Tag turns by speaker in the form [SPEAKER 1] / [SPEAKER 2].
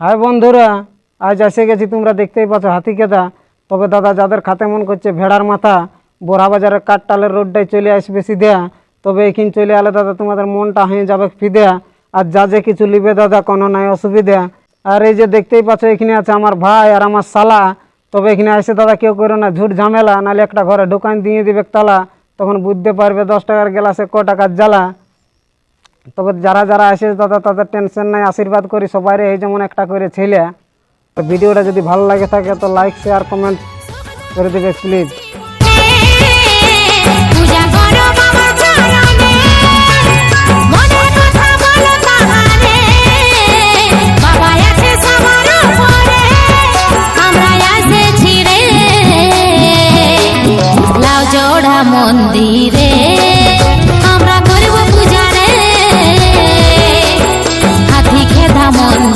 [SPEAKER 1] High বন্ধুরা, আজ এসে গেছি তোমরা দেখতেই পাচ্ছ হাতিকেদা তবে দাদা যাদের খাতে মন করছে ভেড়ার মাথা, বোরা বাজারের কাঠটালের রোডটাই চলে আসবে সিধা। তবে এখানে চলে আলে দাদা তোমাদের মনটা হয়ে যাবে ফিদা। আর যা যে কিছু লিবে দাদা, কোনো নাই অসুবিধা। আর এই যে দেখতেই পাচ্ছ, এখানে আছে আমার ভাই আর আমার শালা। তবে এখানে এসে দাদা কেউ করো না, ঝুট ঝামেলা নাহলে একটা ঘরে দোকান দিয়ে দিবে তালা। তখন বুঝতে পারবে দশ টাকার গ্লাসে ক টাকার জ্বালা। তবে যারা যারা আসে, তাদের তাদের টেনশন নাই, আশীর্বাদ করি সবাইরে। এই যেমন একটা করে ছেলে, তো ভিডিওটা যদি ভালো লাগে থাকে, তো লাইক শেয়ার কমেন্ট করে দেবে প্লিজ মন্দিরে।